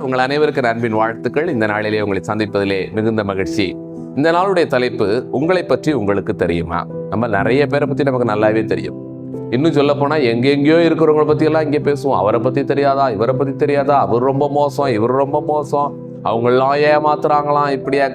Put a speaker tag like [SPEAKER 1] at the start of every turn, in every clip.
[SPEAKER 1] உங்கள் அனைவருக்கு அன்பின் வாழ்த்துக்கள். இந்த நாளிலே உங்களை சந்திப்பதிலே மிகுந்த மகிழ்ச்சி. இந்த நாளுடைய தலைப்பு உங்களை பற்றி உங்களுக்கு தெரியுமா? நம்ம நிறைய பேரை பத்தி நமக்கு நல்லாவே தெரியும். இன்னும் சொல்ல போனா எங்கெங்கேயோ இருக்கிறவங்கள பத்தி எல்லாம் இங்கே பேசுவோம். அவரை பத்தி தெரியாதா? இவரை பத்தி தெரியாதா? அவர் ரொம்ப மோசம் இவர் ரொம்ப மோசம். அவங்களெல்லாம் ஏமாத்துறாங்களாம் இப்படியா?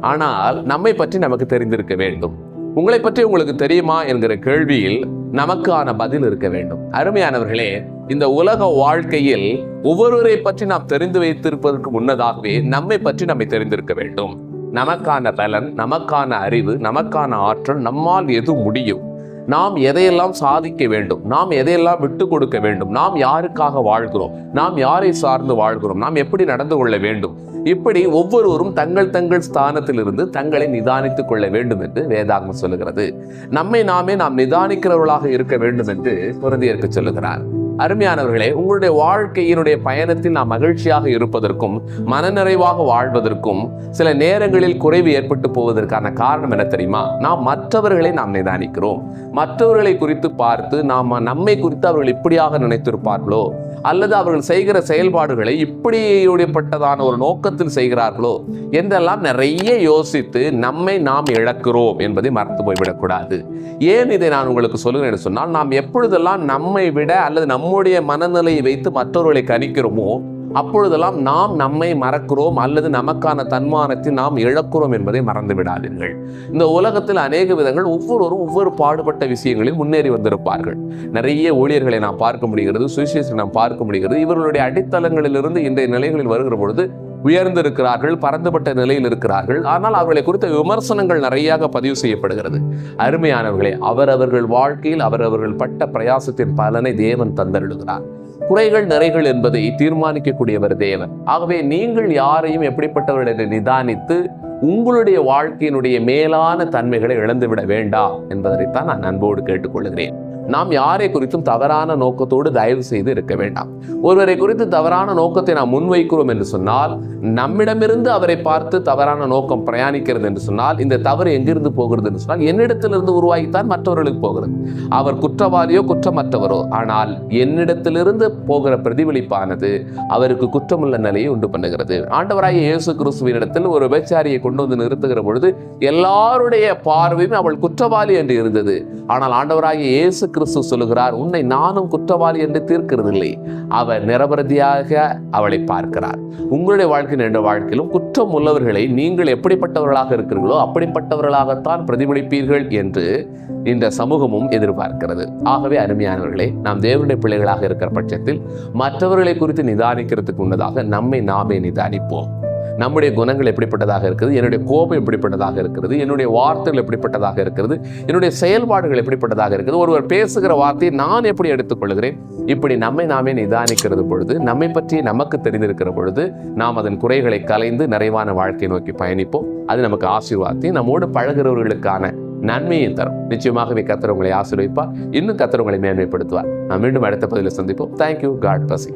[SPEAKER 1] ஆனால் நம்மை பற்றி நமக்கு தெரிந்திருக்க வேண்டும். உங்களை பற்றி உங்களுக்கு தெரியுமா என்கிற கேள்வியில் நமக்கான பதில் இருக்க வேண்டும். அருமையானவர்களே இந்த உலக வாழ்க்கையில் ஒவ்வொருவரை பற்றி நாம் தெரிந்து வைத்திருப்பதற்கு முன்னதாகவே நம்மை பற்றி நம்மை தெரிந்திருக்க வேண்டும். நமக்கான பலன் நமக்கான அறிவு நமக்கான ஆற்றல் நம்மால் எது முடியும்? நாம் எதையெல்லாம் சாதிக்க வேண்டும்? நாம் எதையெல்லாம் விட்டு கொடுக்க வேண்டும்? நாம் யாருக்காக வாழ்கிறோம்? நாம் யாரை சார்ந்து வாழ்கிறோம்? நாம் எப்படி நடந்து கொள்ள வேண்டும்? இப்படி ஒவ்வொருவரும் தங்கள் தங்கள் ஸ்தானத்திலிருந்து தங்களை நிதானித்துக் கொள்ள வேண்டும் என்று வேதாகம் சொல்லுகிறது. நம்மை நாமே நாம் நிதானிக்கிறவர்களாக இருக்க வேண்டும் என்று குருந்தியருக்கு சொல்லுகிறார். அருமையானவர்களே உங்களுடைய வாழ்க்கையினுடைய பயணத்தில் நாம் மகிழ்ச்சியாக இருப்பதற்கும் மனநிறைவாக வாழ்வதற்கும் சில நேரங்களில் குறைவு ஏற்பட்டு போவதற்கான காரணம் என்ன தெரியுமா? நாம் மற்றவர்களை நாம் நிதானிக்கிறோம். மற்றவர்களை குறித்து பார்த்து நாம் நம்மை குறித்து அவர்கள் இப்படியாக நினைத்திருப்பார்களோ? அல்லது அவர்கள் செய்கிற செயல்பாடுகளை இப்படியுடையப்பட்டதான ஒரு நோக்கத்தில் செய்கிறார்களோ என்றெல்லாம் நிறைய யோசித்து நம்மை நாம் இழக்கிறோம் என்பதை மறந்து போய்விடக்கூடாது. ஏன் இதை நான் உங்களுக்கு சொல்லுகிறேன் என்று சொன்னால் நாம் எப்பொழுதெல்லாம் நம்மை விட அல்லது நம்முடைய மனநிலையை வைத்து மற்றவர்களை கணிக்கிறோமோ அப்பொழுதெல்லாம் நாம் நம்மை மறக்கிறோம் அல்லது நமக்கான தன்மானத்தை நாம் இழக்கிறோம் என்பதை மறந்து விடாதீர்கள். இந்த உலகத்தில் அநேக விதங்கள் ஒவ்வொருவரும் ஒவ்வொரு பாடுபட்ட விஷயங்களில் முன்னேறி வந்திருப்பார்கள். நிறைய ஊழியர்களை நாம் பார்க்க முடிகிறது சுவிசேஷத்தை நாம் பார்க்க முடிகிறது. இவர்களுடைய அடித்தளங்களிலிருந்து இன்றைய நிலைகளில் வருகிற பொழுது உயர்ந்திருக்கிறார்கள் பறந்துபட்ட நிலையில் இருக்கிறார்கள். ஆனால் அவர்களை குறித்த விமர்சனங்கள் நிறையாக பதிவு செய்யப்படுகிறது. அருமையானவர்களே அவரவர்கள் வாழ்க்கையில் அவரவர்கள் பட்ட பிரயாசத்தின் பலனை தேவன் தந்தருளுகிறார். குறைகள் நிறைகள் என்பதை தீர்மானிக்கக்கூடியவர் தேவன். ஆகவே நீங்கள் யாரையும் எப்படிப்பட்டவர்கள் என்று நிதானித்து உங்களுடைய வாழ்க்கையினுடைய மேலான தன்மைகளை இழந்துவிட வேண்டாம் என்பதைத்தான் நான் அன்போடு கேட்டுக்கொள்கிறேன். நாம் யாரை குறித்தும் தவறான நோக்கத்தோடு தயவு செய்து இருக்க வேண்டாம். ஒருவரை குறித்து தவறான நோக்கத்தை நாம் முன்வைக்கிறோம் என்று சொன்னால் நம்மிடமிருந்து அவரை பார்த்து தவறான நோக்கம் பிரயாணிக்கிறது என்று சொன்னால் இந்த தவறு எங்கிருந்து போகிறது என்று சொன்னால் என்னிடத்திலிருந்து உருவாகித்தான் மற்றவர்களுக்கு போகிறது. அவர் குற்றவாளியோ குற்றமற்றவரோ ஆனால் என்னிடத்திலிருந்து போகிற பிரதிபலிப்பானது அவருக்கு குற்றமுள்ள நிலையை உண்டு பண்ணுகிறது. ஆண்டவராய இயேசு கிறிஸ்துவனிடத்தில் ஒரு விபச்சாரியை கொண்டு வந்து நிறுத்துகிற பொழுது எல்லாருடைய பார்வையும் அவள் குற்றவாளி என்று இருந்தது. ஆனால் ஆண்டவராகிய இயேசு கிறிஸ்து சொல்லுகிறார் உன்னை நானும் குற்றவாளி என்று தீர்க்கிறதில்லை. அவர் நிரபரதியாக அவளை பார்க்கிறார். உங்களுடைய வாழ்க்கை என்ற வாழ்க்கையிலும் குற்றம் உள்ளவர்களை நீங்கள் எப்படிப்பட்டவர்களாக இருக்கிறீர்களோ அப்படிப்பட்டவர்களாகத்தான் பிரதிபலிப்பீர்கள் என்று இந்த சமூகமும் எதிர்பார்க்கிறது. ஆகவே அருமையானவர்களே நாம் தேவனுடைய பிள்ளைகளாக இருக்கிற பட்சத்தில் மற்றவர்களை குறித்து நிதானிக்கிறதுக்கு முன்னதாக நம்மை நாமே நிதானிப்போம். நம்முடைய குணங்கள் எப்படிப்பட்டதாக இருக்குது? என்னுடைய கோபம் எப்படிப்பட்டதாக இருக்கிறது என்னுடைய வார்த்தைகள் எப்படிப்பட்டதாக இருக்கிறது என்னுடைய செயல்பாடுகள் எப்படிப்பட்டதாக இருக்குது? ஒருவர் பேசுகிற வார்த்தையை நான் எப்படி எடுத்துக்கொள்கிறேன்? இப்படி நம்மை நாமே நிதானிக்கிறது பொழுது நம்மை பற்றி நமக்கு தெரிந்திருக்கிற பொழுது நாம் அதன் குறைகளை கலைந்து நிறைவான வாழ்க்கையை நோக்கி பயணிப்போம். அது நமக்கு ஆசீர்வாதத்தையும் நம்மோடு பழகிறவர்களுக்கான நன்மையை தரும். நிச்சயமாகவே கத்திரவங்களை ஆசீர்வைப்பார் இன்னும் கத்திரவங்களை மேன்மைப்படுத்துவார். நாம் மீண்டும் அடுத்த பதிவில் சந்திப்போம். தேங்க்யூ காட் பசி